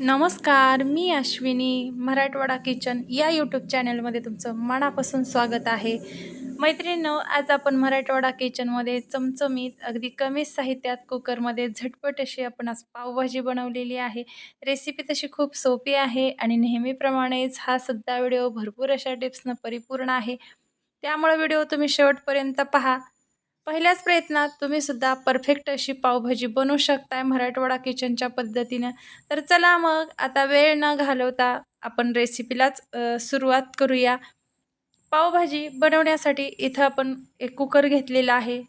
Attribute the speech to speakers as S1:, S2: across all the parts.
S1: नमस्कार मी अश्विनी मराठवाडा किचन या यूट्यूब चॅनलमध्ये तुमचं मनापासून स्वागत आहे. मैत्रिणींनो आज आपण मराठवाडा किचनमध्ये चमचमीत अगदी कमी साहित्यात कुकरमध्ये झटपट अशी आपण आज पावभाजी बनवलेली आहे. रेसिपी तशी खूप सोपी आहे आणि नेहमीप्रमाणेच हा सुद्धा व्हिडिओ भरपूर अशा टिप्सनं परिपूर्ण आहे. त्यामुळे व्हिडिओ तुम्ही शेवटपर्यंत पहा. पहिल्याच प्रयत्नात तुम्ही सुद्धा परफेक्ट अशी पावभाजी बनवू शकताय मराठवाडा किचनच्या पद्धतीनं. तर चला मग आता वेळ न घालवता आपण रेसिपीलाच सुरुवात करूया. पावभाजी बनवण्यासाठी इथं आपण एक कुकर घेतलेला आहे.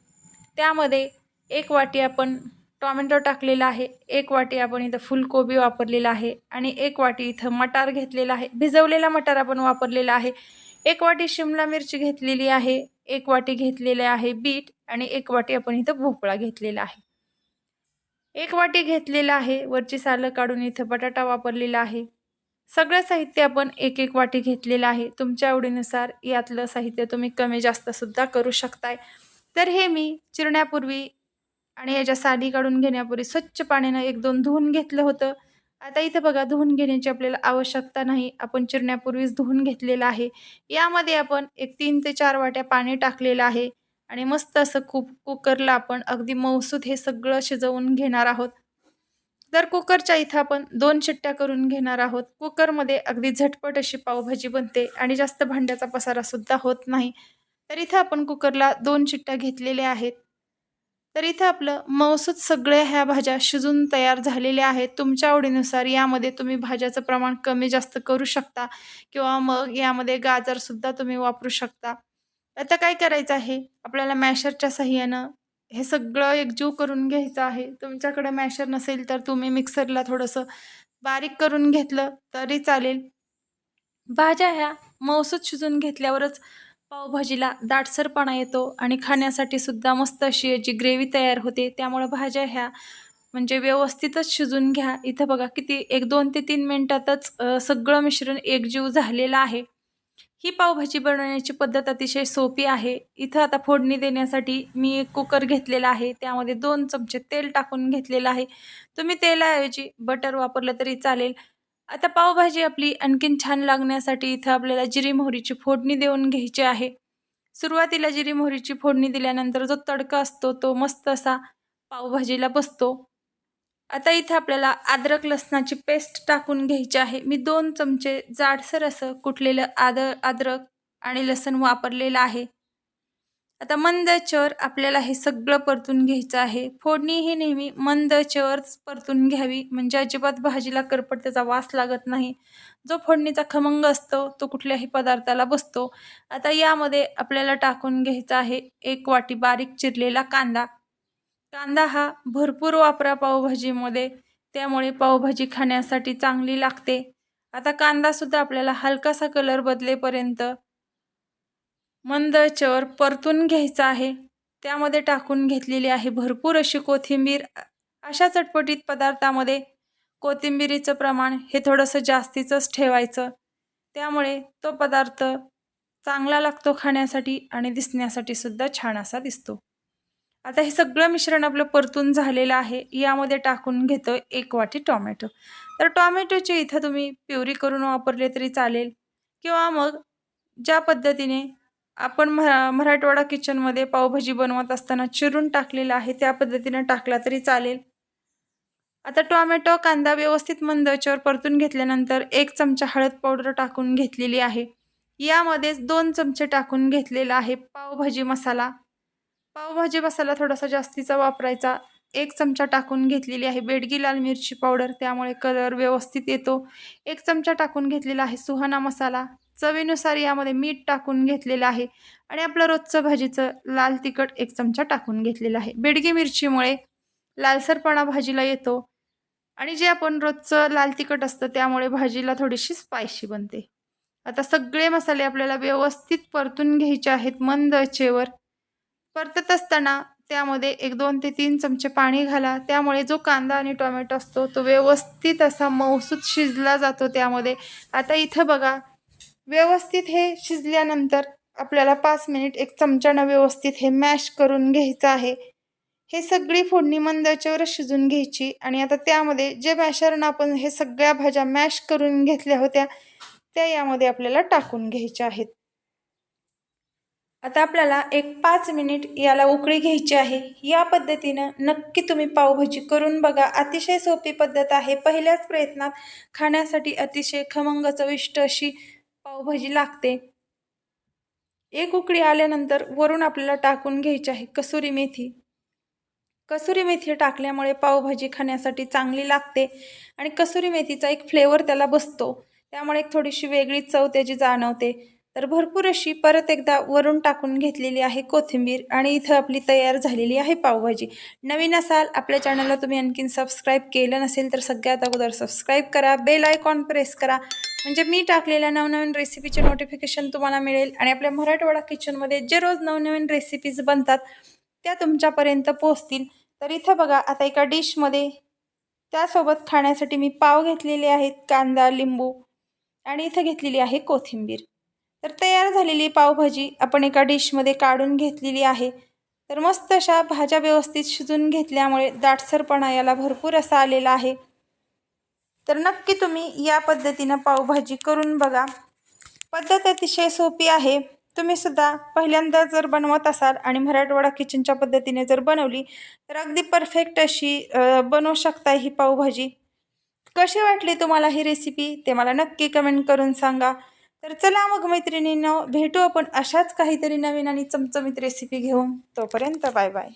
S1: त्यामध्ये एक वाटी आपण टॉमॅटो टाकलेला आहे एक वाटी आपण इथं फुलकोबी वापरलेला आहे आणि एक वाटी इथं मटार घेतलेला आहे भिजवलेला मटार आपण वापरलेला आहे. एक वाटी शिमला मिरची घेतलेली आहे एक वाटी घेतलेले आहे बीट आणि एक वाटी आपण इथं भोपळा घेतलेला आहे. एक वाटी घेतलेला आहे वरची सालं काढून इथं बटाटा वापरलेला आहे. सगळं साहित्य आपण एक एक वाटी घेतलेलं आहे. तुमच्या आवडीनुसार यातलं साहित्य तुम्ही कमी जास्तसुद्धा करू शकताय. तर हे मी चिरण्यापूर्वी आणि याच्या साली काढून घेण्यापूर्वी स्वच्छ पाण्यानं एक दोन धुवून घेतलं होतं. आता इथं बघा धुवून घेण्याची आपल्याला आवश्यकता नाही. आपण चिरण्यापूर्वीच धुवून घेतलेलं आहे. यामध्ये आपण एक तीन ते चार वाट्या पाणी टाकलेलं आहे. आणि मस्त असं कुक कुकरला आपण अगदी मौसूद हे सगळं शिजवून घेणार आहोत. तर कुकरच्या इथं आपण दोन शिट्ट्या करून घेणार आहोत. कुकरमध्ये अगदी झटपट अशी पावभाजी बनते आणि जास्त भांड्याचा पसारासुद्धा होत नाही. तर इथं आपण कुकरला दोन चिट्ट्या घेतलेल्या आहेत. तर इथं आपलं मौसूद सगळ्या ह्या भाज्या शिजून तयार झालेल्या आहेत. तुमच्या आवडीनुसार यामध्ये तुम्ही भाज्याचं प्रमाण कमी जास्त करू शकता किंवा मग यामध्ये गाजरसुद्धा तुम्ही वापरू शकता. आता काय करायचं आहे? आपल्याला मॅशरच्या सहाय्यानं हे सगळं एकजीव करून घ्यायचं आहे. तुमच्याकडे मॅशर नसेल तर तुम्ही मिक्सरला थोडंसं बारीक करून घेतलं तरी चालेल. भाज्या ह्या मौसूद शिजून घेतल्यावरच पावभाजीला दाटसरपणा येतो आणि खाण्यासाठी सुद्धा मस्त अशी याची ग्रेव्ही तयार होते. त्यामुळं भाज्या ह्या म्हणजे व्यवस्थितच शिजून घ्या. इथं बघा किती एक दोन ते तीन मिनटातच सगळं मिश्रण एकजीव झालेलं आहे. ही पावभाजी बनवण्याची पद्धत अतिशय सोपी आहे. इथं आता फोडणी देण्यासाठी मी एक कुकर घेतलेला आहे. त्यामध्ये दोन चमचे तेल टाकून घेतलेलं आहे. तुम्ही तेलाऐवजी बटर वापरलं तरी चालेल. आता पावभाजी आपली आणखीन छान लागण्यासाठी इथं आपल्याला जिरी मोहरीची फोडणी देऊन घ्यायची आहे. सुरुवातीला जिरी मोहरीची फोडणी दिल्यानंतर जो तडका असतो तो मस्त असा पावभाजीला बसतो. आता इथे आपल्याला अद्रक लसणाची पेस्ट टाकून घ्यायची आहे. मी दोन चमचे जाडसर असं कुटलेलं आद अद्रक आणि लसण वापरलेलं आहे. आता मंद चर आपल्याला हे सगळं परतून घ्यायचं आहे. फोडणी ही नेहमी मंद चर परतून घ्यावी म्हणजे अजिबात भाजीला करपट त्याचा वास लागत नाही. जो फोडणीचा खमंग असतो तो कुठल्याही पदार्थाला बसतो. आता यामध्ये आपल्याला टाकून घ्यायचा आहे एक वाटी बारीक चिरलेला कांदा. कांदा हा भरपूर वापरा पावभाजीमध्ये. त्यामुळे पावभाजी खाण्यासाठी चांगली लागते. आता कांदासुद्धा आपल्याला हलकासा कलर बदलेपर्यंत मंद चवर परतून घ्यायचा आहे. त्यामध्ये टाकून घेतलेली आहे भरपूर अशी कोथिंबीर. अशा चटपटीत पदार्थामध्ये कोथिंबिरीचं प्रमाण हे थोडंसं जास्तीचंच ठेवायचं. त्यामुळे तो पदार्थ चांगला लागतो खाण्यासाठी आणि दिसण्यासाठी सुद्धा छान असा दिसतो. आता हे सगळं मिश्रण आपलं परतून झालेलं आहे. यामध्ये टाकून घेतो एक वाटी टॉमॅटो. तर टॉमॅटोची इथं तुम्ही प्युरी करून वापरले तरी चालेल. किंवा मग ज्या पद्धतीने आपण मरा मराठवाडा किचनमध्ये पावभाजी बनवत असताना चिरून टाकलेला आहे त्या पद्धतीनं टाकला तरी चालेल. आता टोमॅटो कांदा व्यवस्थित मंद परतून घेतल्यानंतर एक चमचा हळद पावडर टाकून घेतलेली आहे. यामध्येच दोन चमचे टाकून घेतलेला आहे पावभाजी मसाला. पावभाजी मसाला थोडासा जास्तीचा वापरायचा. एक चमचा टाकून घेतलेली आहे बेडगी लाल मिरची पावडर त्यामुळे कलर व्यवस्थित येतो. एक चमचा टाकून घेतलेला आहे सुहाना मसाला. चवीनुसार यामध्ये मीठ टाकून घेतलेलं आहे आणि आपलं रोजचं भाजीचं लाल तिखट एक चमचा टाकून घेतलेलं आहे. बेडगी मिरचीमुळे लालसरपणा भाजीला येतो आणि जे आपण रोजचं लाल तिखट असतं त्यामुळे भाजीला थोडीशी स्पायशी बनते. आता सगळे मसाले आपल्याला व्यवस्थित परतून घ्यायचे आहेत मंद चेवर परतत असताना त्यामध्ये एक दोन ते तीन चमचे पाणी घाला. त्यामुळे जो कांदा आणि टोमॅटो असतो तो व्यवस्थित असा मौसूद शिजला जातो त्यामध्ये. आता इथं बघा व्यवस्थित हे शिजल्यानंतर आपल्याला पाच मिनिट एक चमच्यानं व्यवस्थित हे मॅश करून घ्यायचं आहे. हे सगळी फोडणी मंदाच्यावरच शिजून घ्यायची आणि आता त्यामध्ये जे मॅशरनं आपण हे सगळ्या भाज्या मॅश करून घेतल्या होत्या त्या यामध्ये आपल्याला टाकून घ्यायच्या आहेत. आता आपल्याला एक पाच मिनिट याला उकळी घ्यायची आहे. या पद्धतीनं नक्की तुम्ही पावभाजी करून बघा. अतिशय सोपी पद्धत आहे. पहिल्याच प्रयत्नात खाण्यासाठी अतिशय खमंग चविष्ट अशी पावभाजी लागते. एक उकळी आल्यानंतर वरून आपल्याला टाकून घ्यायची आहे कसुरी मेथी. कसुरी मेथी टाकल्यामुळे पावभाजी खाण्यासाठी चांगली लागते आणि कसुरी मेथीचा एक फ्लेवर त्याला बसतो. त्यामुळे एक थोडीशी वेगळी चव त्याची जाणवते. तर भरपूर अशी परत एकदा वरून टाकून घेतलेली आहे कोथिंबीर आणि इथं आपली तयार झालेली आहे पावभाजी. नवीन असाल आपल्या चॅनलला तुम्ही आणखीन सबस्क्राईब केलं नसेल तर सगळ्यात अगोदर सबस्क्राईब करा बेल आयकॉन प्रेस करा. म्हणजे मी टाकलेल्या नवनवीन रेसिपीचे नोटिफिकेशन तुम्हाला मिळेल आणि आपल्या मराठवाडा किचनमध्ये जे रोज नवनवीन रेसिपीज बनतात त्या तुमच्यापर्यंत पोहोचतील. तर इथं बघा आता एका डिशमध्ये त्यासोबत खाण्यासाठी मी पाव घेतलेले आहेत कांदा लिंबू आणि इथं घेतलेली आहे कोथिंबीर. तर तयार झालेली पावभाजी आपण एका डिशमध्ये काढून घेतलेली आहे. तर मस्त अशा भाज्या व्यवस्थित शिजून घेतल्यामुळे दाटसरपणा याला भरपूर असा आलेला आहे. तर नक्की तुम्ही या पद्धतीनं पावभाजी करून बघा. पद्धत अतिशय सोपी आहे. तुम्ही सुद्धा पहिल्यांदा जर बनवत असाल आणि मराठवाडा किचनच्या पद्धतीने जर बनवली तर अगदी परफेक्ट अशी बनवू शकता ही पावभाजी. कशी वाटली तुम्हाला ही रेसिपी ते मला नक्की कमेंट करून सांगा. तर चला मग मैत्रिणींनो भेटू आपण अशाच काहीतरी नवीन आणि चमचमीत रेसिपी घेऊन. तोपर्यंत बाय बाय.